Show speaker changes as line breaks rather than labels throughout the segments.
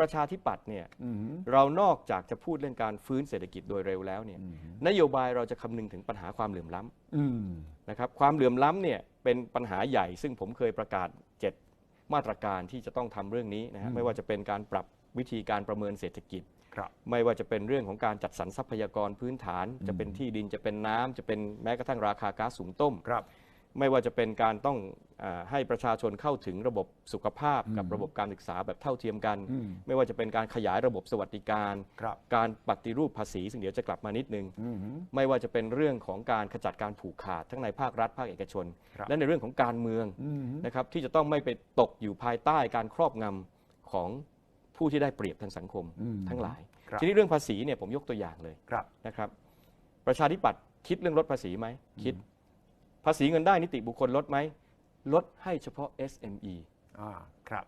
ประชาธิปัตย์เนี่ย
อืม
เรานอกจากจะพูดเรื่องการฟื้นเศรษฐกิจโดยเร็วแล้วเนี่ย
อืม
นโยบายเราจะคำนึงถึงปัญหาความเหลื่อมล้ำ
อืม
นะครับความเหลื่อมล้ำเนี่ยเป็นปัญหาใหญ่ ซึ่งผมเคยประกาศ 7 มาตรการที่จะต้องทำเรื่องนี้นะฮะไม่ว่าจะเป็นการปรับวิธีการประเมินเศรษฐกิจ
ครับ
ไม่ว่าจะเป็นเรื่องของการจัดสรรทรัพยากรพื้นฐาน จะเป็นที่ดินจะเป็นน้ำจะเป็นแม้กระทั่งราคาก๊าซสูงต้ม
ครับ
ไม่ว่าจะเป็นการต้องอาให้ประชาชนเข้าถึงระบบสุขภาพกับ
อืม
ระบบการศึกษาแบบเท่าเทียมกัน
อืม
ไม่ว่าจะเป็นการขยายระบบสวัสดิการ
ครับ
การปฏิรูปภาษี ซึ่งเดี๋ยวจะกลับมานิดนึง
อืม
ไม่ว่าจะเป็นเรื่องของการขจัดการผูกขาดทั้งในภาครัฐภาคเอกชน
ครับ
และในเรื่องของการเมือง
อืม
นะครับที่จะต้องไม่ไปตกอยู่ภายใต้การครอบงำของผู้ที่ได้เปรียบทางสังคม
อืม
ทั้งหลาย
ครับ
ทีนี้เรื่องภาษีเนี่ยผมยกตัวอย่างเลย
ครับ
นะครับ ประชาธิปัตย์คิดเรื่องลดภาษีไหมคิด ภาษีเงินได้นิติบุคคลลดไหมลดให้เฉพาะ SME
อ่าครับ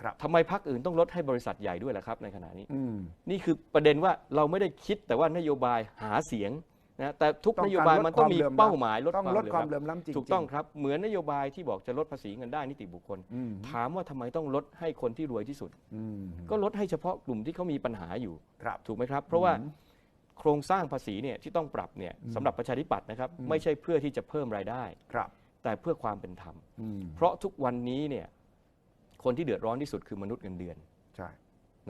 ครับ
ทำไมพรรคอื่นต้องลดให้บริษัทใหญ่ด้วยล่ะครับในขณะนี้
อืม
นี่คือประเด็นว่าเราไม่ได้คิดแต่ว่านโยบายหาเสียงนะแต่ทุก
ต้องการ
นโยบายมันต้องมี
ลดความเหลื่อมล้ำ
เป้าหมายลด
ต้องลดความเหลื่อ
ล้
มล้ำจริงำ
ถูกต้องครับ เหมือนนโยบายที่บอกจะลดภาษีเงินได้นิติบุคคล
อืม
ถามว่าทำไมต้องลดให้คนที่รวยที่สุด
อืม
ก็ลดให้เฉพาะกลุ่มที่เขามีปัญหาอยู่
ครับ
ถูกไหมครับ เพราะว่า
อืม
โครงสร้างภาษีเนี่ยที่ต้องปรับเนี่ยสำหรับประชาธิปัตย์นะครับ
อืม
ไม่ใช่เพื่อที่จะเพิ่มรายได้
ครับ
แต่เพื่อความเป็นธรรม
อืม
เพราะทุกวันนี้เนี่ยคนที่เดือดร้อนที่สุดคือมนุษย์เงินเดือน
ใช่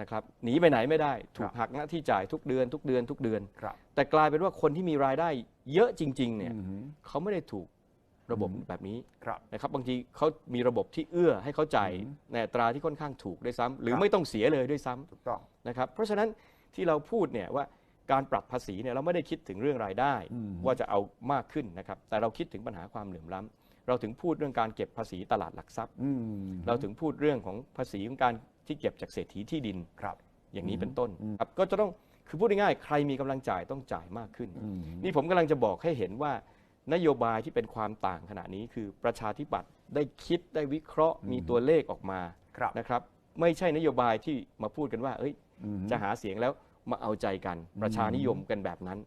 นะครับหนีไปไหนไม่ได้ ถูก
ครับ
หักหน้าที่จ่ายทุกเดือนทุกเดือนทุกเดือน
ครับ
แต่กลายเป็นว่าคนที่มีรายได้เยอะจริงๆเนี่ย
อืม
เขาไม่ได้ถูกระบบ
อืม
แบบนี้
ครับ
นะครับบางทีเขามีระบบที่เอื้อให้เขาจ่าย
อืม
ในอัตราที่ค่อนข้างถูกด้วยซ้ำหรือ
ครับ
ไม่ต้องเสียเลยด้วยซ้ำ
ถูกต้อง
นะครับเพราะฉะนั้นที่เราพูดเนี่ยว่า การปรับภาษีเนี่ยเราไม่ได้คิดถึงเรื่องรายได้
อืม
ว่าจะเอามากขึ้นนะครับแต่เราคิดถึงปัญหาความเหลื่อมล้ำเราถึงพูดเรื่องการเก็บภาษีตลาดหลักทรัพย์
อืม
เราถึงพูดเรื่องของภาษีของการที่เก็บจากเศรษฐีที่ดิน
ครับ
อย่างนี้
อืม
เป็นต้น
อืม
ครับก็จะต้องคือพูดง่ายๆใครมีกำลังจ่ายต้องจ่ายมากขึ้น
อืม
นี่ผมกำลังจะบอกให้เห็นว่านโยบายที่เป็นความต่างขณะนี้คือประชาธิปัตย์ได้คิดได้วิเคราะห์มีตัวเลขออกมา
ครับ
นะครับ ไม่ใช่นโยบายที่มาพูดกันว่า เอ้ย
อืม
จะหาเสียงแล้ว มาเอาใจกัน ประชานิยมกันแบบนั้น